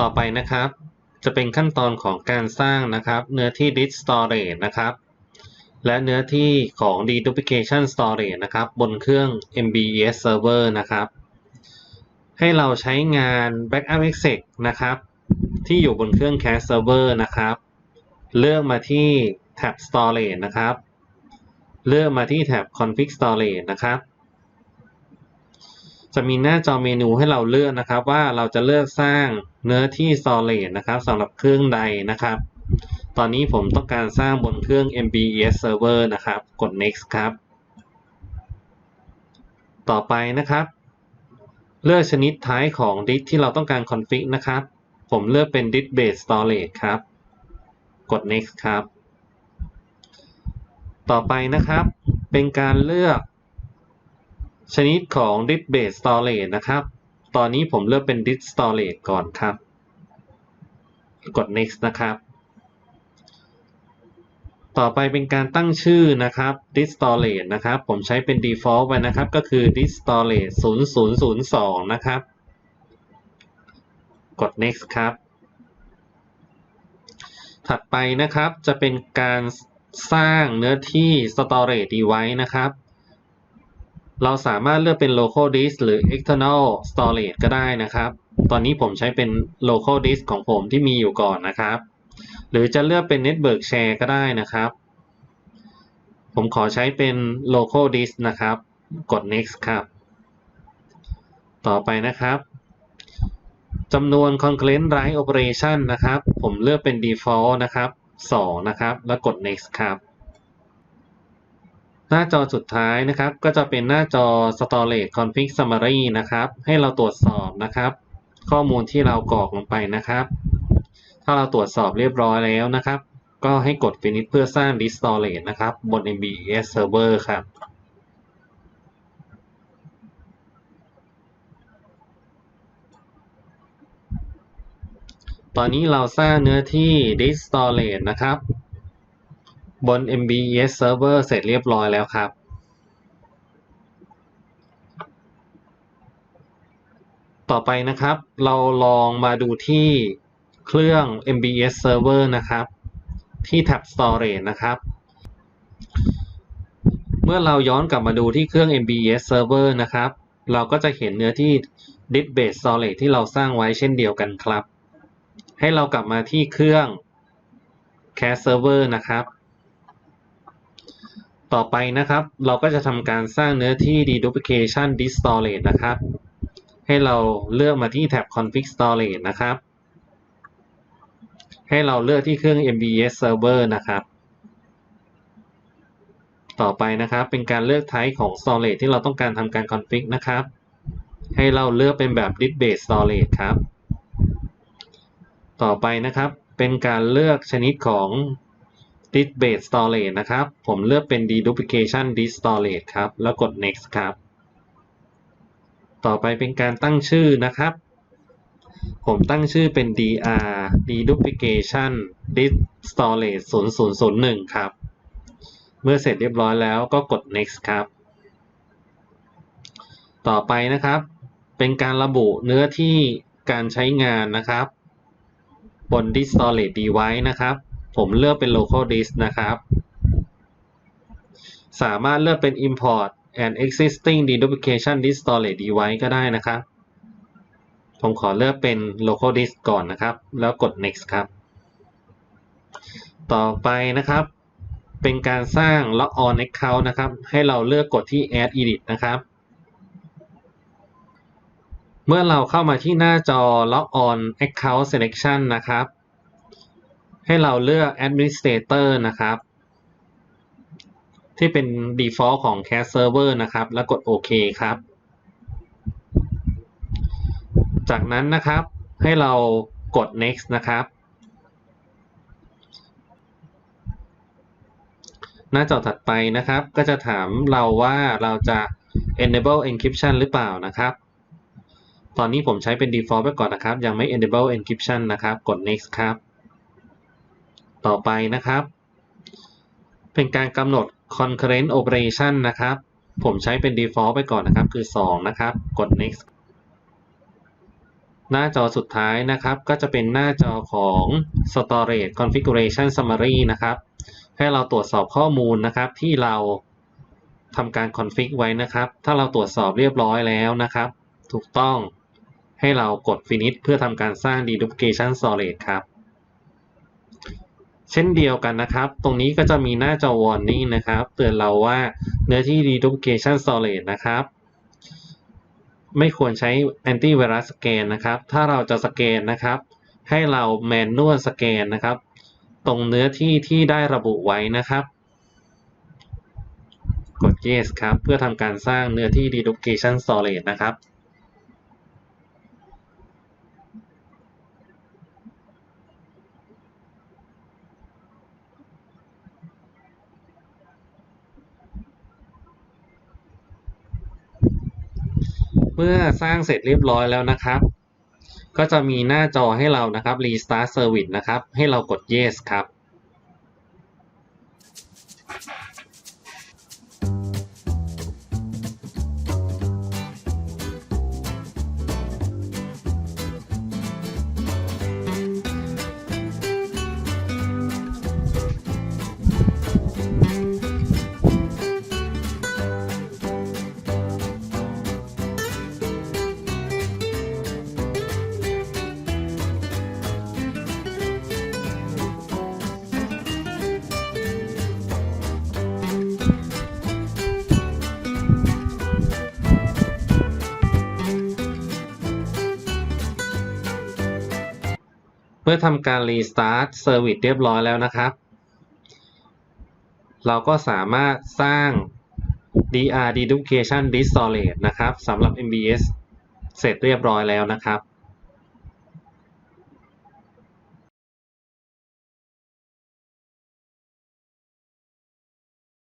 ต่อไปนะครับ จะเป็นขั้นตอนของการสร้างนะครับ เนื้อที่ disk storage นะครับ และเนื้อที่ของ deduplication storage นะครับ บนเครื่อง MBES server นะครับ ให้เราใช้งาน backup exec นะครับ ที่อยู่บนเครื่อง cache server นะครับ เลือกมาที่แท็บ storage นะครับ เลือกมาที่แท็บ config storage นะครับ จะมีหน้าจอเมนูให้เราเลือกนะครับ ว่าเราจะเลือกสร้างเนื้อที่ storage นะครับสำหรับเครื่องใดนะครับ ตอนนี้ผมต้องการสร้างบนเครื่อง MBES server นะครับ กด next ครับ ต่อไปนะครับ เลือกชนิดท้ายของ disk ที่เราต้องการ config นะครับ ผมเลือกเป็น disk based storage ครับ กด next ครับ ต่อไปนะครับ เป็นการเลือก ชนิดของ disk based storage นะครับ ตอนนี้ผมเลือกเป็น disk storage ก่อนครับ กด next นะครับ ต่อไปเป็นการตั้งชื่อนะครับ disk storage นะครับ ผมใช้เป็น default ไว้นะครับ ก็คือ disk storage 0002 นะครับ กด next ครับ ถัดไปนะครับจะเป็นการสร้างเนื้อที่ storage device นะครับ เราสามารถเลือกเป็น local disk หรือ external storage ก็ได้นะครับ ตอนนี้ผมใช้เป็น local disk ของผมที่มีอยู่ก่อนนะครับ หรือจะเลือกเป็น network share ก็ได้นะครับ ผมขอใช้เป็น local disk นะครับ กด next ครับ ต่อไปนะครับจำนวน concurrent write operation นะครับ ผมเลือกเป็น default นะครับ 2 นะครับ แล้วกด next ครับ น้าจอสุดท้ายนะครับ ก็จะเป็นหน้าจอ storage config summary นะครับ ให้เราตรวจสอบนะครับ ข้อมูลที่เรากรอกลงไปนะครับ ถ้าเราตรวจสอบเรียบร้อยแล้วนะครับ ก็ให้กด finish เพื่อสร้าง disk storage นะครับ บน MBS server ครับตอนนี้เราสร้างเนื้อที่ disk storage นะครับ บน MBES server เสร็จเรียบร้อยแล้วครับ ต่อไปนะครับเราลองมาดูที่เครื่อง MBS server นะครับ ที่แท็บ storage นะครับ เมื่อเราย้อนกลับมาดูที่เครื่อง MBS server นะครับ เราก็จะเห็นเนื้อที่ Disk Base storage ที่เราสร้างไว้เช่นเดียวกันครับ ให้เรากลับมาที่เครื่อง cache server นะครับ ต่อไปนะครับ เราก็จะทำการสร้างเนื้อที่ deduplication disk storage นะครับ ให้เราเลือกมาที่แท็บ config storage นะครับ ให้เราเลือกที่เครื่อง MBS server นะครับ ต่อไปนะครับเป็นการเลือก type ของ storage ที่เราต้องการทำการ config นะครับ ให้เราเลือกเป็นแบบ disk based storage ครับ ต่อไปนะครับเป็นการเลือกชนิดของ disk based storage นะครับ ผมเลือกเป็น deduplication disk storage ครับ แล้วกด next ครับ ต่อไปเป็นการตั้งชื่อนะครับ ผมตั้งชื่อเป็น dr deduplication disk storage 0001 ครับ เมื่อเสร็จเรียบร้อยแล้วก็กด next ครับ ต่อไปนะครับ เป็นการระบุเนื้อที่การใช้งานนะครับ บน disk storage device นะครับ ผมเลือกเป็น local disk นะครับ สามารถเลือกเป็น import an existing deduplication disk storage device ก็ได้นะครับ ผมขอเลือกเป็น local disk ก่อนนะครับ แล้วกด next ครับ ต่อไปนะครับ เป็นการสร้าง log on account นะครับ ให้เราเลือกกดที่ add edit นะครับ เมื่อเราเข้ามาที่หน้าจอ log on account selection นะครับ ให้เราเลือก administrator นะครับ ที่เป็น default ของ cache server นะครับ แล้วกดโอเคครับ จากนั้นนะครับให้เรากด next นะครับ หน้าจอถัดไปนะครับ ก็จะถามเราว่าเราจะ enable encryption หรือเปล่านะครับ ตอนนี้ผมใช้เป็น default ไปก่อนนะครับ ยังไม่ enable encryption นะครับ กด next ครับ ต่อไปนะครับ เป็นการกำหนด concurrent operation นะครับ ผมใช้เป็น default ไปก่อนนะครับ คือ 2 นะครับ กด next หน้าจอสุดท้ายนะครับ ก็จะเป็นหน้าจอของ Storage Configuration Summary นะครับ ให้เราตรวจสอบข้อมูลนะครับ ที่เราทำการ config ไว้นะครับ ถ้าเราตรวจสอบเรียบร้อยแล้วนะครับ ถูกต้องให้เรากด finish เพื่อทำการสร้าง deduplication storage ครับ เช่นเดียวกันนะครับ ตรงนี้ก็จะมีหน้าจอ warning นะครับ เตือนเราว่าเนื้อที่ deduplication storage นะครับ ไม่ควรใช้ antivirus scan นะครับ ถ้าเราจะสแกนนะครับ ให้เรา manual scan นะครับ ตรงเนื้อที่ที่ได้ระบุไว้นะครับ กด yes ครับ เพื่อทำการสร้างเนื้อที่ deduplication storage นะครับ เมื่อสร้างเสร็จเรียบร้อยแล้วนะครับ ก็จะมีหน้าจอให้เรานะครับ restart service นะครับ ให้เรากด yes ครับ เมื่อทำการ restart service เรียบร้อยแล้วนะครับ เราก็สามารถสร้าง DR deduplication disolate นะครับสำหรับ MBS เสร็จเรียบร้อยแล้วนะครับ